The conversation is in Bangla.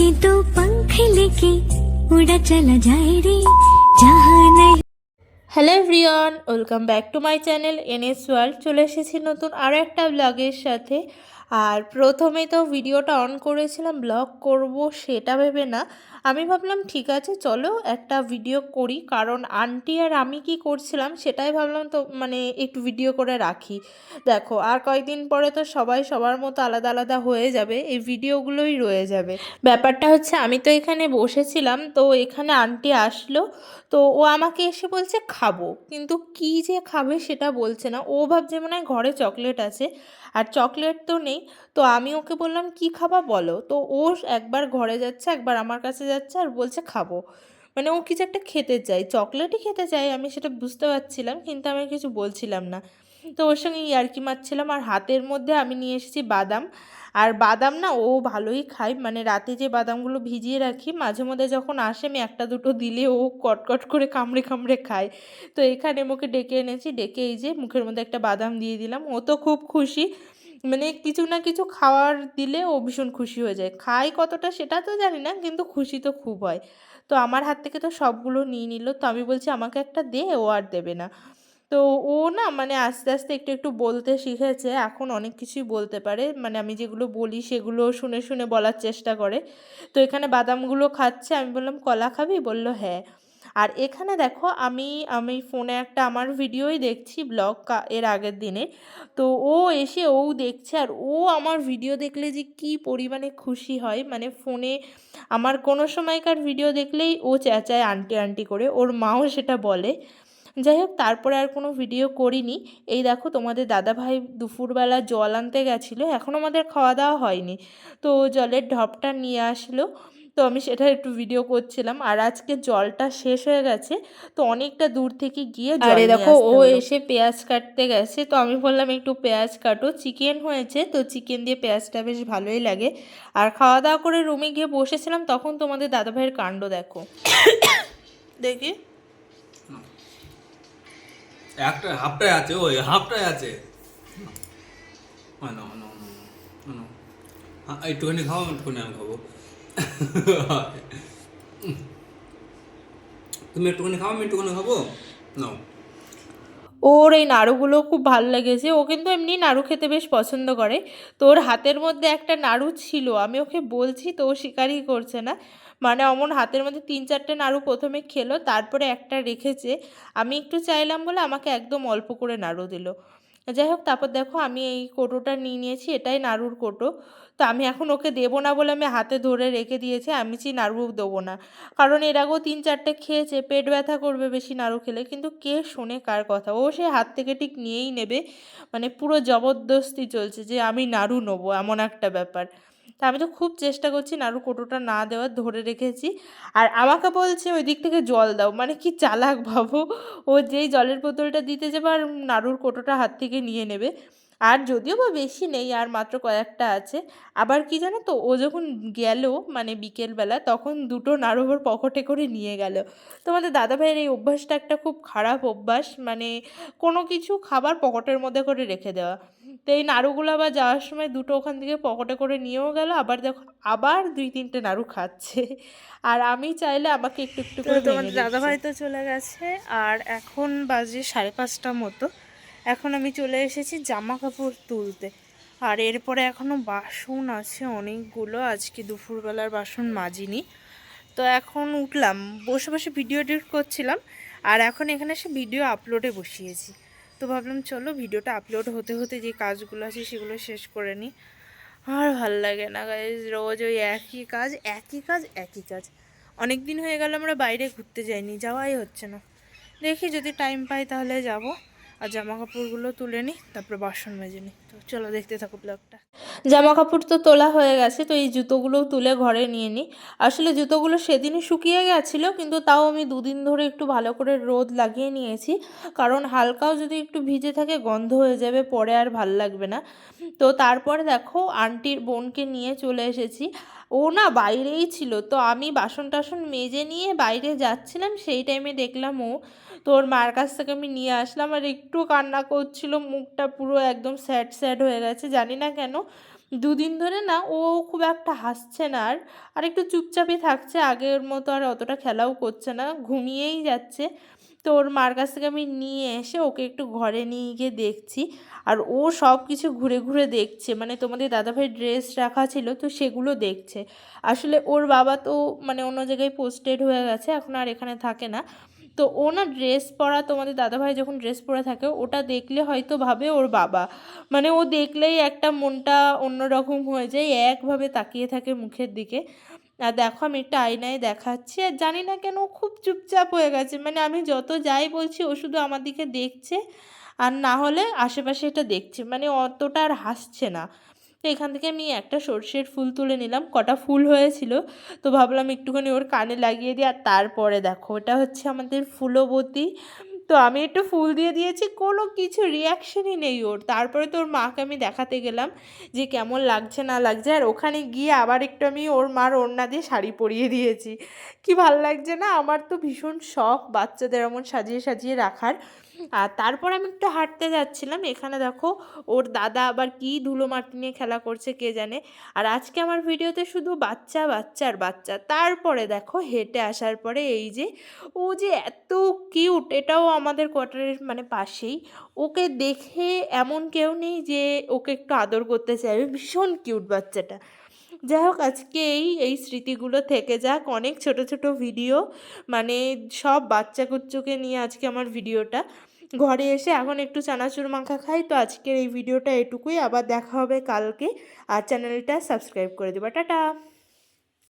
के दो पंख लेके उड़ा चला जाए रे जहाँ नहीं hello everyone welcome back to my channel NS world চলে এসেছি নতুন আরও একটা ব্লগের সাথে আর প্রথমে তো ভিডিওটা অন করেছিলাম ব্লগ করব সেটা ভেবে না। আমি ভাবলাম, ঠিক আছে, চলো একটা ভিডিও করি। কারণ আন্টি আর আমি কি করছিলাম, সেটাই ভাবলাম তো মানে একটু ভিডিও করে রাখি। দেখো, আর কয়েকদিন পরে তো সবাই সবার মতো আলাদা আলাদা হয়ে যাবে, এই ভিডিওগুলোই রয়ে যাবে। ব্যাপারটা হচ্ছে, আমি তো এখানে বসেছিলাম, তো এখানে আন্টি আসলো, তো ও আমাকে এসে বলছে, খাব। কিন্তু কি যে খাবে সেটা বলছে না। ও ভাবছে মনে হয় ঘরে চকলেট আছে, আর চকলেট তো নেই। তো আমি ওকে বললাম, কি খাবা বলো? তো ও একবার ঘরে যাচ্ছে, একবার আমার কাছে যাচ্ছে আর বলছে, খাব। মানে ও কিছু একটা খেতে চাই চকলেটই খেতে চাই আমি সেটা বুঝতে পারছিলাম, কিন্তু আমি কিছু বলছিলাম না। তো ওর সঙ্গে ইয়ার্কি মারছিলাম আর হাতের মধ্যে আমি নিয়ে এসেছি বাদাম। আর বাদাম না ও ভালোই খায় মানে রাতে যে বাদামগুলো ভিজিয়ে রাখি, মাঝে মধ্যে যখন আসে, আমি একটা দুটো দিলে ও কটকট করে কামড়ে কামড়ে খায়। তো এখানে মুখে ডেকে এনেছি, ডেকে এই যে মুখের মধ্যে একটা বাদাম দিয়ে দিলাম। ও তো খুব খুশি মানে কিছু না কিছু খাওয়ার দিলে ও ভীষণ খুশি হয়ে যায়। খায় কতটা সেটা তো জানি না, কিন্তু খুশি তো খুব হয়। তো আমার হাত থেকে তো সবগুলো নিয়ে নিল, তো আমি বলছি, আমাকে একটা দে, ও আর দেবে না। তো ও না মানে আস্তে আস্তে একটু একটু বলতে শিখেছে, এখন অনেক কিছুই বলতে পারে। মানে আমি যেগুলো বলি সেগুলো শুনে শুনে বলার চেষ্টা করে। তো এখানে বাদামগুলো খাচ্ছে, আমি বললাম, কলা খাবি? বলল হ্যাঁ। আর এখানে দেখো আমি আমি ফোনে একটা আমার ভিডিওই দেখছি ব্লগ এর আগের দিনে। তো ও এসে ও দেখছে আর ও আমার ভিডিও দেখলে যে কি পরিমাণে খুশি হয়। মানে ফোনে আমার কোনো সময়কার ভিডিও দেখলেই ও চেঁচায় আন্টি আন্টি করে, ওর মাও সেটা বলে। যাই হোক, তারপরে আর কোনো ভিডিও করিনি। এই দেখো তোমাদের দাদাভাই দুপুরবেলা জল আনতে গেছিল এখনও আমাদের খাওয়া দাওয়া হয়নি। তো জলের ঢপটা নিয়ে আসলো। তো আমি সেটা একটু ভিডিও করছিলাম। আর আজকে জলটা শেষ হয়ে গেছে তো অনেকটা দূর থেকে গিয়ে জল আরে দেখো, ও এসে পেঁয়াজ কাটতে গেছে তো আমি বললাম একটু পেঁয়াজ কাটো। চিকেন হয়েছে তো চিকেন দিয়ে পেঁয়াজটা বেশ ভালোই লাগে। আর খাওয়া দাওয়া করে রুমে গিয়ে বসেছিলাম তখন তোমাদের দাদাভাইয়ের কাণ্ড দেখো। দেখি। একটা হাফটাই আছে ওই হাফটাই আছে। না না না না একটুখানি খাও একটুখানি আমি খাব। তুমি একটুখানি খাও, আমি একটুখানি খাব? নাও ওর এই নাড়ুগুলো খুব ভালো লেগেছে। ও কিন্তু এমনি নাড়ু খেতে বেশ পছন্দ করে। তো ওর হাতের মধ্যে একটা নাড়ু ছিল, আমি ওকে বলছি, তো ও শিকারই করছে না। মানে অমন হাতের মধ্যে তিন চারটে নাড়ু প্রথমে খেলো, তারপরে একটা রেখেছে। আমি একটু চাইলাম বলে আমাকে একদম অল্প করে নাড়ু দিল। যাই হোক, তারপর দেখো আমি এই কোটোটা নিয়ে নিয়েছি, এটাই নাড়ুর কোটো। তো আমি এখন ওকে দেবো না বলে আমি হাতে ধরে রেখে দিয়েছি, আমি চি নাড়ু দেবো না। কারণ এর আগেও তিন চারটে খেয়েছে, পেট ব্যথা করবে বেশি নাড়ু খেলে, কিন্তু কে শোনে কার কথা? ও সে হাত থেকে ঠিক নিয়েই নেবে মানে পুরো জবরদস্তি চলছে যে আমি নাড়ু নেব, এমন একটা ব্যাপার। তা আমি তো খুব চেষ্টা করছি নাড়ু কোটোটা না দেওয়ার, ধরে রেখেছি। আর আমাকে বলছে ওই দিক থেকে জল দাও। মানে কি চালাক ভাবো ও যেই জলের বোতলটা দিতে যাবে আর নাড়ুর কোটোটা হাত থেকে নিয়ে নেবে। আর যদিও বা বেশি নেই, আর মাত্র কয়েকটা আছে, আবার কি জানো তো, ও যখন গেল মানে বিকেলবেলা, তখন দুটো নাড়ু ওর পকেটে করে নিয়ে গেল। তোমাদের দাদাভাইয়ের এই অভ্যাসটা একটা খুব খারাপ অভ্যাস মানে কোনো কিছু খাবার পকেটের মধ্যে করে রেখে দেওয়া। তো এই নাড়ুগুলো আবার যাওয়ার সময় দুটো ওখান থেকে পকেটে করে নিয়েও গেল আবার দেখো আবার দুই তিনটে নাড়ু খাচ্ছে। আর আমি চাইলে আমাকে একটু একটু করে ভেঙে তোমাদের দাদাভাই তো চলে গেছে আর এখন বাজে সাড়ে পাঁচটা মতো। এখন আমি চলে এসেছি জামা কাপড় তুলতে। আর এরপরে এখনও বাসন আছে অনেকগুলো আজকে দুপুরবেলার বাসন মাজিনি। তো এখন উঠলাম বসে বসে ভিডিও এডিট করছিলাম আর এখন এখানে এসে ভিডিও আপলোডে বসিয়েছি। তো ভাবলাম, চলো ভিডিওটা আপলোড হতে হতে যে কাজগুলো আছে সেগুলো শেষ করে নিই আর ভালো লাগে না গাইজ রোজ ওই একই কাজ একই কাজ একই কাজ। অনেক দিন হয়ে গেল আমরা বাইরে ঘুরতে যাইনি, যাওয়াই হচ্ছে না। দেখি যদি টাইম পাই তাহলে যাব। আর জামা কাপড়গুলো তুলে নিই তারপরে বাসন মেজে নিই তো চলো দেখতে থাকো ব্লগটা জামা কাপড় তো তোলা হয়ে গেছে, তো এই জুতোগুলোও তুলে ঘরে নিয়ে নিই আসলে জুতোগুলো সেদিনই শুকিয়ে গেছিল, কিন্তু তাও আমি দুদিন ধরে একটু ভালো করে রোদ লাগিয়ে নিয়েছি। কারণ হালকাও যদি একটু ভিজে থাকে, গন্ধ হয়ে যাবে, পরে আর ভালো লাগবে না। তো তারপরে দেখো, আন্টির বোনকে নিয়ে চলে এসেছি। ও না বাইরেই ছিল। তো আমি বাসন টাসন মেজে নিয়ে বাইরে যাচ্ছিলাম, সেই টাইমে দেখলাম ও তোর মার কাছ থেকে আমি নিয়ে আসলাম আর একটু কান্না করছিল, মুখটা পুরো একদম স্যাড স্যাড হয়ে গেছে, জানি না কেন। দুদিন ধরে না, ও খুব একটা হাসছে না আর আর একটু চুপচাপই থাকছে। আগের মতো আর অতটা খেলাও করছে না, ঘুমিয়েই যাচ্ছে। তো ওর মার কাছ থেকে আমি নিয়ে এসে ওকে একটু ঘরে নিয়ে গিয়ে দেখছি। আর ও সব কিছু ঘুরে ঘুরে দেখছে মানে তোমাদের দাদাভাই ড্রেস রাখা ছিল তো সেগুলো দেখছে। আসলে ওর বাবা তো মানে অন্য জায়গায় পোস্টেড হয়ে গেছে, এখন আর এখানে থাকে না। তো ও না ড্রেস পরা তোমাদের দাদাভাই যখন ড্রেস পরে থাকে, ওটা দেখলে হয়তো ভাবে ওর বাবা। মানে ও দেখলেই একটা মনটা অন্যরকম হয়ে যায়, একভাবে তাকিয়ে থাকে মুখের দিকে। আর দেখো আমি একটা আয়নায় দেখাচ্ছি, আর জানি না কেন খুব চুপচাপ হয়ে গেছে। মানে আমি যত যাই বলছি, ও শুধু আমার দিকে দেখছে, আর না হলে আশেপাশে এটা দেখছে। মানে অতটা আর হাসছে না। তো এখান থেকে আমি একটা সর্ষের ফুল তুলে নিলাম। কটা ফুল হয়েছিল, তো ভাবলাম একটুখানি ওর কানে লাগিয়ে দিই। আর তারপরে দেখো, ওটা হচ্ছে আমাদের ফুলবতী। তো আমি একটু ফুল দিয়ে দিয়েছি, কোনো কিছু রিয়াকশনই নেই ওর। তারপরে তো ওর মাকে আমি দেখাতে গেলাম যে কেমন লাগছে, না লাগছে। আর ওখানে গিয়ে আবার একটু আমি ওর মার ওড়না দিয়ে শাড়ি পরিয়ে দিয়েছি। কি ভালো লাগছে না? আমার তো ভীষণ শখ বাচ্চাদের এমন সাজিয়ে সাজিয়ে রাখার। আর তারপর আমি একটু হাঁটতে যাচ্ছিলাম। এখানে দেখো ওর দাদা আবার কি ধুলো মাটি নিয়ে খেলা করছে কে জানে? আর আজকে আমার ভিডিওতে শুধু বাচ্চা বাচ্চা আর বাচ্চা। তারপরে দেখো হেঁটে আসার পরে এই যে ও যে এত কিউট, এটাও আমাদের কোয়ার্টারের মানে পাশেই। ওকে দেখে এমন কেউ নেই যে ওকে একটু আদর করতে চাইবে। ভীষণ কিউট বাচ্চাটা। যাই হোক, আজকে এই এই স্মৃতিগুলো থেকে যাক। অনেক ছোট ছোট ভিডিও। মানে সব বাচ্চা কুচ্চুকে নিয়ে আজকে আমার ভিডিওটা। ঘরে এসে এখন একটু চানাচুর মাখা খাই। তো আজকের এই ভিডিওটা এটুকুই। আবার দেখা হবে কালকে। আর চ্যানেলটা সাবস্ক্রাইব করে দেবো। টাটা!